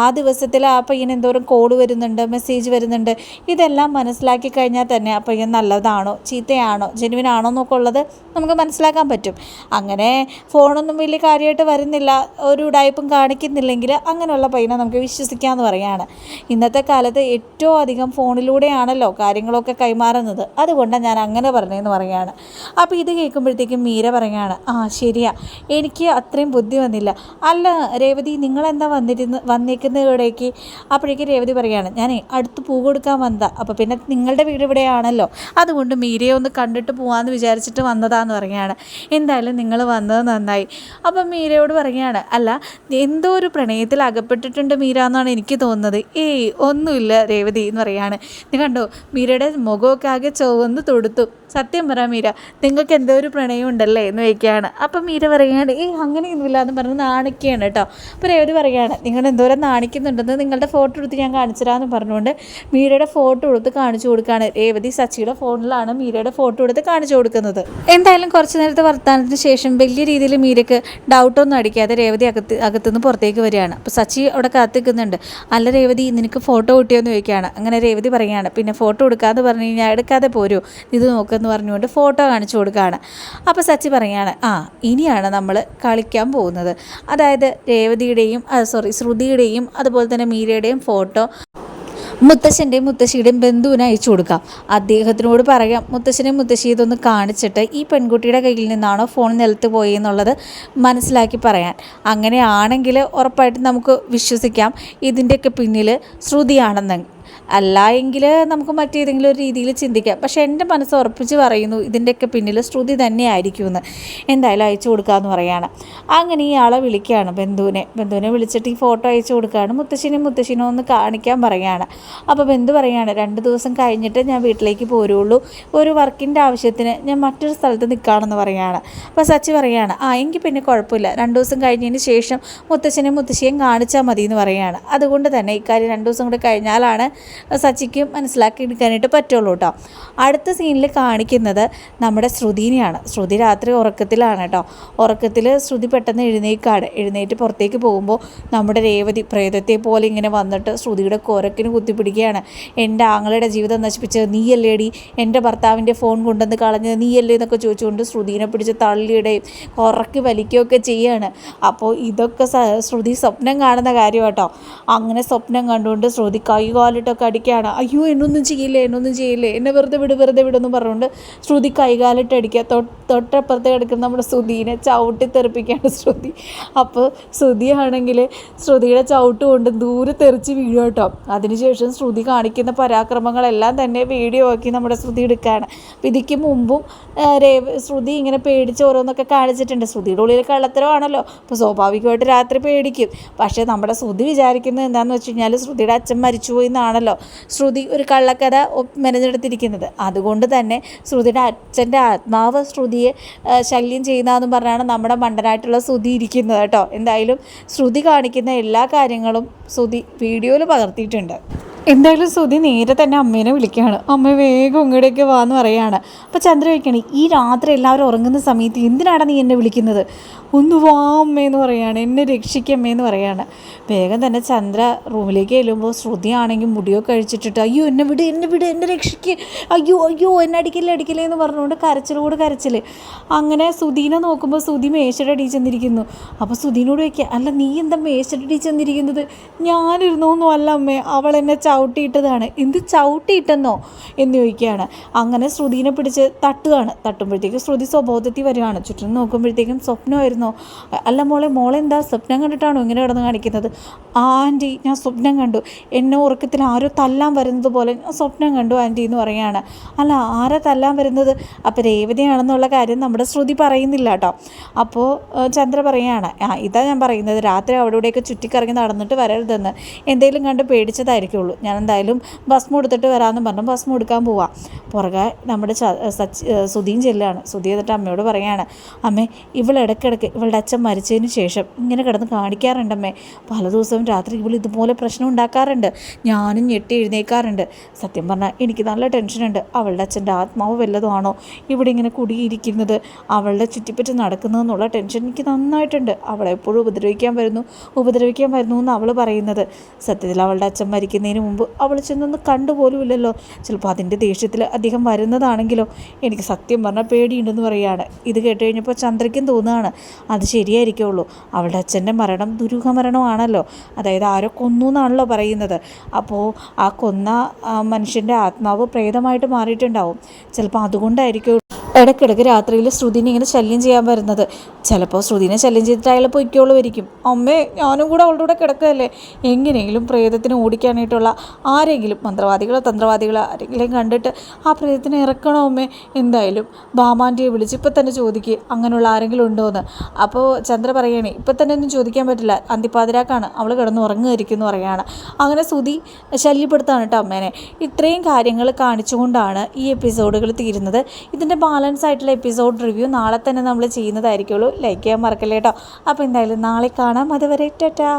ആ ദിവസത്തിൽ ആ പയ്യൻ എന്തോരം കോഡ് വരുന്നുണ്ട് മെസ്സേജ് വരുന്നുണ്ട്. ഇതെല്ലാം മനസ്സിലാക്കി കഴിഞ്ഞാൽ തന്നെ ആ പയ്യൻ നല്ലതാണോ ചീത്തയാണോ ജെനുവിനാണോ എന്നൊക്കെ ഉള്ളത് നമുക്ക് മനസ്സിലാക്കാൻ പറ്റും. അങ്ങനെ ഫോണൊന്നും വലിയ കാര്യമായിട്ട് വരുന്നില്ല ഒരു ഉടായ്പും കാണിക്കുന്നില്ലെങ്കിൽ അങ്ങനെയുള്ള പയ്യനെ നമുക്ക് വിശ്വസിക്കാമെന്ന് പറയാണ് ഇന്നത്തെ കാലത്ത് ഏറ്റവും അധികം ഫോണിലൂടെയാണല്ലോ കാര്യങ്ങളൊക്കെ കൈമാറുന്നത്. അതുകൊണ്ടാണ് ഞാൻ അങ്ങനെ പറഞ്ഞതെന്ന് പറയാണ് അപ്പോൾ ഇത് കേൾക്കുമ്പോഴത്തേക്കും മീര പറയുകയാണ് ആ ശരിയാ എനിക്ക് അത്രയും ബുദ്ധി വന്നില്ല. അല്ല രേവതി നിങ്ങളെന്താ വന്നിരുന്ന് വന്നേക്കുന്ന ഇവിടേക്ക്? അപ്പോഴേക്കും രേവതി പറയുകയാണ് ഞാൻ അടുത്ത് പൂ കൊടുക്കാൻ വന്നതാ. അപ്പോൾ പിന്നെ നിങ്ങളുടെ വീട് ഇവിടെയാണല്ലോ. അതുകൊണ്ട് മീരയെ ഒന്ന് കണ്ടിട്ട് പോകാമെന്ന് വിചാരിച്ചിട്ട് വന്നതാന്ന് പറയുകയാണ്. എന്തായാലും നിങ്ങൾ വന്നത് നന്നായി. അപ്പം മീരയോട് പറയുകയാണ് അല്ല എന്തോ ഒരു പ്രണയത്തിൽ അകപ്പെട്ടിട്ടുണ്ട് മീര എന്നാണ് എനിക്ക് തോന്നുന്നത്. ഏയ് ഒന്നുമില്ല രേവതി എന്ന് പറയാണ് നീ കണ്ടോ മീരയുടെ മുഖമൊക്കെ ആകെ ചുവന്ന് തൊടുത്തു. സത്യം പറ മീര. നിങ്ങൾക്ക് എന്തോ ഒരു പ്രണയം ഉണ്ടല്ലേ എന്ന് ചോദിക്കുകയാണ്. അപ്പം മീര പറയുകയാണ് ഏയ് അങ്ങനെയൊന്നുമില്ല എന്ന് പറഞ്ഞ് നാണിക്കുകയാണ് കേട്ടോ. അപ്പോൾ രേവതി പറയുകയാണ് നിങ്ങൾ എന്തോരം നാണിക്കുന്നുണ്ടെന്ന് നിങ്ങളുടെ ഫോട്ടോ എടുത്ത് ഞാൻ കാണിച്ചുതരാമെന്ന് പറഞ്ഞുകൊണ്ട് മീരയുടെ ഫോട്ടോ എടുത്ത് കാണിച്ചു കൊടുക്കുകയാണ്. രേവതി സച്ചിയുടെ ഫോണിലാണ് മീരയുടെ ഫോട്ടോ എടുത്ത് കാണിച്ചു കൊടുക്കുന്നത്. എന്തായാലും കുറച്ച് നേരത്തെ വർത്തമാനത്തിന് ശേഷം വലിയ രീതിയിൽ മീരയ്ക്ക് ഡൗട്ടൊന്നും അടിക്കാതെ രേവതി അകത്ത് അകത്തുനിന്ന് പുറത്തേക്ക് വരികയാണ്. അപ്പോൾ സച്ചി അവിടെ കാത്തിക്കുന്നുണ്ട് അല്ല രേവതി നിനക്ക് ഫോട്ടോ കിട്ടിയോന്ന് ചോദിക്കുകയാണ്. അങ്ങനെ രേവതി പറയുകയാണ് പിന്നെ ഫോട്ടോ എടുക്കാമെന്ന് പറഞ്ഞു കഴിഞ്ഞാൽ എടുക്കാതെ പോരൂ. ഇത് നോക്കുമെന്ന് പറഞ്ഞുകൊണ്ട് ഫോട്ടോ കാണിച്ചു കൊടുക്കുകയാണ്. അപ്പോൾ സച്ചി പറയുകയാണ് ആ ഇനിയാണ് നമ്മൾ കളിക്കാൻ പോകുന്നത്. അതായത് രേവതിയുടെയും സോറി ശ്രുതിയുടെയും അതുപോലെ തന്നെ മീരയുടെയും ഫോട്ടോ മുത്തശ്ശന്റെയും മുത്തശ്ശിയുടെയും ബന്ധുവിന് അയച്ചു കൊടുക്കാം. അദ്ദേഹത്തിനോട് പറയാം മുത്തശ്ശനെയും മുത്തശ്ശി ഇതൊന്ന് കാണിച്ചിട്ട് ഈ പെൺകുട്ടിയുടെ കയ്യിൽ നിന്നാണോ ഫോൺ നിലത്ത് പോയി എന്നുള്ളത് മനസ്സിലാക്കി പറയാൻ. അങ്ങനെയാണെങ്കിൽ ഉറപ്പായിട്ടും നമുക്ക് വിശ്വസിക്കാം ഇതിന്റെയൊക്കെ പിന്നിൽ ശ്രുതിയാണെന്ന്. അല്ല എങ്കിൽ നമുക്ക് മറ്റേതെങ്കിലും ഒരു രീതിയിൽ ചിന്തിക്കാം. പക്ഷേ എന്റെ മനസ്സ് ഉറപ്പിച്ച് പറയുന്നു ഇതിന്റെയൊക്കെ പിന്നിൽ ശ്രുതി തന്നെയായിരിക്കുമെന്ന്. എന്തായാലും അയച്ചു കൊടുക്കാമെന്ന് പറയാണ്. അങ്ങനെ ഈ ആളെ വിളിക്കുകയാണ് ബന്ധുവിനെ. ബന്ധുവിനെ വിളിച്ചിട്ട് ഈ ഫോട്ടോ അയച്ചു കൊടുക്കുകയാണ് മുത്തശ്ശിനും മുത്തശ്ശിനും ഒന്ന് കാണിക്കാൻ പറയുകയാണ് അപ്പോൾ ബന്ധു പറയുകയാണ് രണ്ട് ദിവസം കഴിഞ്ഞിട്ട് ഞാൻ വീട്ടിലേക്ക് പോരുള്ളൂ. ഒരു വർക്കിന്റെ ആവശ്യത്തിന് ഞാൻ മറ്റൊരു സ്ഥലത്ത് നിൽക്കുകയാണെന്ന് പറയുകയാണ് അപ്പോൾ സച്ചി പറയുകയാണ് ആ എങ്കിൽ പിന്നെ കുഴപ്പമില്ല. രണ്ട് ദിവസം കഴിഞ്ഞതിന് ശേഷം മുത്തശ്ശനെയും മുത്തശ്ശിയും കാണിച്ചാൽ മതി എന്ന് പറയുകയാണ് അതുകൊണ്ട് തന്നെ ഇക്കാര്യം രണ്ട് ദിവസം കൂടെ കഴിഞ്ഞാലാണ് സച്ചിക്ക് മനസ്സിലാക്കി എടുക്കാനായിട്ട് പറ്റുള്ളൂ കേട്ടോ. അടുത്ത സീനിൽ കാണിക്കുന്നത് നമ്മുടെ ശ്രുതിനെയാണ്. ശ്രുതി രാത്രി ഉറക്കത്തിലാണ് കേട്ടോ. ഉറക്കത്തിൽ ശ്രുതി പെട്ടെന്ന് എഴുന്നേക്കാണ്. എഴുന്നേറ്റ് പുറത്തേക്ക് പോകുമ്പോൾ നമ്മുടെ രേവതി പ്രേതത്തെ പോലെ ഇങ്ങനെ വന്നിട്ട് ശ്രുതിയുടെ കുരക്കിന് കുത്തിപ്പിടിക്കുകയാണ്. എന്റെ ആങ്ങളുടെ ജീവിതം നശിപ്പിച്ചത് നീയല്ലേടി? എന്റെ ഭർത്താവിന്റെ ഫോൺ കൊണ്ടുവന്ന് കളഞ്ഞത് നീയല്ലേ? എന്നൊക്കെ ചോദിച്ചുകൊണ്ട് ശ്രുതിനെ പിടിച്ച് തള്ളിയിടുകയും ഉറക്കി വലിക്കുകയൊക്കെ ചെയ്യുകയാണ് അപ്പോൾ ഇതൊക്കെ ശ്രുതി സ്വപ്നം കാണുന്ന കാര്യം കേട്ടോ. അങ്ങനെ സ്വപ്നം കണ്ടുകൊണ്ട് ശ്രുതി കൈകാലിട്ടൊക്കെ അടിക്കുകയാണ് അയ്യോ എന്നൊന്നും ചെയ്യില്ലേ എന്നൊന്നും ചെയ്യില്ലേ. എന്നെ വെറുതെ വിട് വെറുതെ വിടുമെന്ന് പറഞ്ഞുകൊണ്ട് ശ്രുതി കൈകാലിട്ട് അടിക്കുക. തൊട്ട് തൊട്ടപ്പുറത്ത് കിടക്കുന്ന നമ്മുടെ ശ്രുതിനെ ചവിട്ടി തെറിപ്പിക്കുകയാണ് ശ്രുതി. അപ്പോൾ ശ്രുതിയാണെങ്കിൽ ശ്രുതിയുടെ ചവിട്ട് കൊണ്ട് ദൂരെ തെറിച്ച് വീഴും കേട്ടോ. അതിനുശേഷം ശ്രുതി കാണിക്കുന്ന പരാക്രമങ്ങളെല്ലാം തന്നെ വീഡിയോ ആക്കി നമ്മുടെ ശ്രുതി എടുക്കുകയാണ്. അപ്പോൾ ഇതിക്ക് മുമ്പും രേവ ശ്രുതി ഇങ്ങനെ പേടിച്ച് ഓരോന്നൊക്കെ കാണിച്ചിട്ടുണ്ട്. ശ്രുതിയുടെ ഉള്ളിൽ കള്ളത്തരമാണല്ലോ. അപ്പോൾ സ്വാഭാവികമായിട്ട് രാത്രി പേടിക്കും. പക്ഷേ നമ്മുടെ ശ്രുതി വിചാരിക്കുന്നത് എന്താണെന്ന് വെച്ച് കഴിഞ്ഞാൽ ശ്രുതിയുടെ അച്ഛൻ മരിച്ചുപോയി എന്നാണല്ലോ. തന്നെയാണല്ലോ ശ്രുതി ഒരു കള്ളക്കഥ മെനഞ്ഞെടുത്തിരിക്കുന്നത്. അതുകൊണ്ട് തന്നെ ശ്രുതിയുടെ അച്ഛന്റെ ആത്മാവ് ശ്രുതിയെ ശല്യം ചെയ്യുന്നതെന്ന് പറഞ്ഞാണ് നമ്മുടെ മണ്ടനായിട്ടുള്ള ശ്രുതി ഇരിക്കുന്നത് കേട്ടോ. എന്തായാലും ശ്രുതി കാണിക്കുന്ന എല്ലാ കാര്യങ്ങളും ശ്രുതി വീഡിയോയിൽ പകർത്തിയിട്ടുണ്ട്. എന്തായാലും സുധി നേരെ തന്നെ അമ്മേനെ വിളിക്കുകയാണ്. അമ്മ വേഗം ഇങ്ങോട്ടേക്ക് വാന്ന് പറയാണ്. അപ്പോൾ ചന്ദ്ര ചോദിക്കണേ ഈ രാത്രി എല്ലാവരും ഉറങ്ങുന്ന സമയത്ത് എന്തിനാണ് നീ എന്നെ വിളിക്കുന്നത്? ഒന്ന് വാ അമ്മയെന്ന് പറയാണ്. എന്നെ രക്ഷിക്കമ്മേന്ന് പറയാണ്. വേഗം തന്നെ ചന്ദ്ര റൂമിലേക്ക് ചെല്ലുമ്പോൾ ശ്രുതി ആണെങ്കിൽ മുടിയൊക്കെ കഴിച്ചിട്ടിട്ട് അയ്യോ എന്നെ വിട് എന്നെ വിട് എന്നെ രക്ഷിക്ക്. അയ്യോ അയ്യോ എന്നെ അടിക്കില്ല അടിക്കില്ലേ എന്ന് പറഞ്ഞുകൊണ്ട് കരച്ചിലോട് കരച്ചിൽ അങ്ങനെ സുധീനെ നോക്കുമ്പോൾ സുധി മേശയുടെ അടിയിൽ ചെന്നിരിക്കുന്നു. അപ്പോൾ സുധീനോട് ചോദിക്കുക അല്ല നീ എന്താ മേശയുടെ അടിയിൽ ചെന്നിരിക്കുന്നത്? ഞാനിരുന്നൊന്നും അല്ല അമ്മേ. അവൾ എന്നെ ചവിട്ടിയിട്ടതാണ്. എന്ത് ചവിട്ടിയിട്ടെന്നോ എന്ന് ചോദിക്കുകയാണ്. അങ്ങനെ ശ്രുതിനെ പിടിച്ച് തട്ടുകയാണ്. തട്ടുമ്പോഴത്തേക്കും ശ്രുതി സ്വബോധത്തിൽ വരികയാണ്. ചുറ്റും നോക്കുമ്പോഴത്തേക്കും സ്വപ്നമായിരുന്നോ. അല്ല മോളെ മോളെ എന്താ സ്വപ്നം കണ്ടിട്ടാണോ ഇങ്ങനെ കിടന്ന് കാണിക്കുന്നത്? ആന്റി ഞാൻ സ്വപ്നം കണ്ടു. എന്നെ ഉറക്കത്തിൽ ആരോ തല്ലാൻ വരുന്നത് പോലെ ഞാൻ സ്വപ്നം കണ്ടു ആന്റി എന്ന് പറയുകയാണ്. അല്ല ആരാ തല്ലാൻ വരുന്നത്? അപ്പോൾ രേവതിയാണെന്നുള്ള കാര്യം നമ്മുടെ ശ്രുതി പറയുന്നില്ല കേട്ടോ. അപ്പോൾ ചന്ദ്ര പറയുകയാണ് ആ ഇതാ ഞാൻ പറയുന്നത്. രാത്രി അവിടെ ഇവിടെയൊക്കെ ചുറ്റിക്കറങ്ങി നടന്നിട്ട് വരരുതെന്ന്. എന്തെങ്കിലും കണ്ട് പേടിച്ചതായിരിക്കുള്ളൂ. ഞാൻ എന്തായാലും ഭസ്മം എടുത്തിട്ട് വരാമെന്ന് പറഞ്ഞു. ഭസ്മം എടുക്കാൻ പോവാം. പുറകെ നമ്മുടെ സച്ച് സുധിയും ചെല്ലുകയാണ്. സുധി എന്നിട്ട് അമ്മയോട് പറയുകയാണ് അമ്മേ ഇവൾ ഇവളുടെ അച്ഛൻ മരിച്ചതിന് ശേഷം ഇങ്ങനെ കിടന്ന് കാണിക്കാറുണ്ട് അമ്മേ. പല ദിവസവും രാത്രി ഇവൾ ഇതുപോലെ പ്രശ്നം ഉണ്ടാക്കാറുണ്ട്. ഞാനും ഞെട്ടി എഴുന്നേക്കാറുണ്ട്. സത്യം പറഞ്ഞാൽ എനിക്ക് നല്ല ടെൻഷനുണ്ട് അവളുടെ അച്ഛന്റെ ആത്മാവ് വല്ലതുമാണോ ഇവിടെ ഇങ്ങനെ കുടിയിരിക്കുന്നത് അവളുടെ ചുറ്റിപ്പറ്റി നടക്കുന്നതെന്നുള്ള ടെൻഷൻ എനിക്ക് നന്നായിട്ടുണ്ട്. അവളെ എപ്പോഴും ഉപദ്രവിക്കാൻ വരുന്നു. ഉപദ്രവിക്കാൻ വരുന്നു എന്ന് അവൾ പറയുന്നത്. സത്യത്തിൽ അവളുടെ അച്ഛൻ മരിക്കുന്നതിന് മുമ്പ് അവൾ ചെന്നൊന്ന് കണ്ടുപോലുമില്ലല്ലോ. ചിലപ്പോൾ അതിന്റെ ദേഷ്യത്തിൽ അധികം വരുന്നതാണെങ്കിലോ? എനിക്ക് സത്യം പറഞ്ഞാൽ പേടിയുണ്ടെന്ന് പറയുകയാണ് ഇത് കേട്ട് കഴിഞ്ഞപ്പോൾ ചന്ദ്രയ്ക്കും തോന്നുകയാണ് അത് ശരിയായിരിക്കുള്ളൂ. അവളുടെ അച്ഛന്റെ മരണം ദുരൂഹ മരണമാണല്ലോ അതായത് ആരോ കൊന്നു എന്നാണല്ലോ പറയുന്നത്. അപ്പോൾ ആ കൊന്ന മനുഷ്യന്റെ ആത്മാവ് പ്രേതമായിട്ട് മാറിയിട്ടുണ്ടാവും. ചിലപ്പോൾ അതുകൊണ്ടായിരിക്കും ഇടയ്ക്കിടയ്ക്ക് രാത്രിയിൽ ശ്രുതിനെ ഇങ്ങനെ ശല്യം ചെയ്യാൻ വരുന്നത്. ചിലപ്പോൾ ശ്രുതിനെ ശല്യം ചെയ്തിട്ട് അയാൾ പൊയ്ക്കോളുമായിരിക്കും. അമ്മേ ഞാനും കൂടെ അവളുടെ കൂടെ കിടക്കുകയല്ലേ? എങ്ങനെയെങ്കിലും പ്രേതത്തിന് ഓടിക്കാനായിട്ടുള്ള ആരെങ്കിലും മന്ത്രവാദികളോ തന്ത്രവാദികളോ ആരെങ്കിലും കണ്ടിട്ട് ആ പ്രേതത്തിനെ ഇറക്കണോ അമ്മേ? എന്തായാലും ബാമാന്റെ വിളിച്ച് ഇപ്പം തന്നെ ചോദിക്കുക അങ്ങനെയുള്ള ആരെങ്കിലും ഉണ്ടോ എന്ന് അപ്പോൾ ചന്ദ്ര പറയണേ ഇപ്പം തന്നെ ഒന്നും ചോദിക്കാൻ പറ്റില്ല. അന്തിപ്പാതിരാക്കാണ്. അവൾ കിടന്ന് ഉറങ്ങുമായിരിക്കും പറയുകയാണ് അങ്ങനെ ശ്രുതി ശല്യപ്പെടുത്താണ് കേട്ടോ അമ്മേനെ. ഇത്രയും കാര്യങ്ങൾ കാണിച്ചുകൊണ്ടാണ് ഈ എപ്പിസോഡുകൾ തീരുന്നത്. ഇതിന്റെ ബാലൻസ് ആയിട്ടുള്ള എപ്പിസോഡ് റിവ്യൂ നാളെ തന്നെ നമ്മൾ ചെയ്യുന്നതായിരിക്കുള്ളൂ. ലൈക്ക് ചെയ്യാൻ മറക്കല്ലേട്ടോ അപ്പോൾ എന്തായാലും നാളെ കാണാം. അതുവരെ ടാറ്റാ.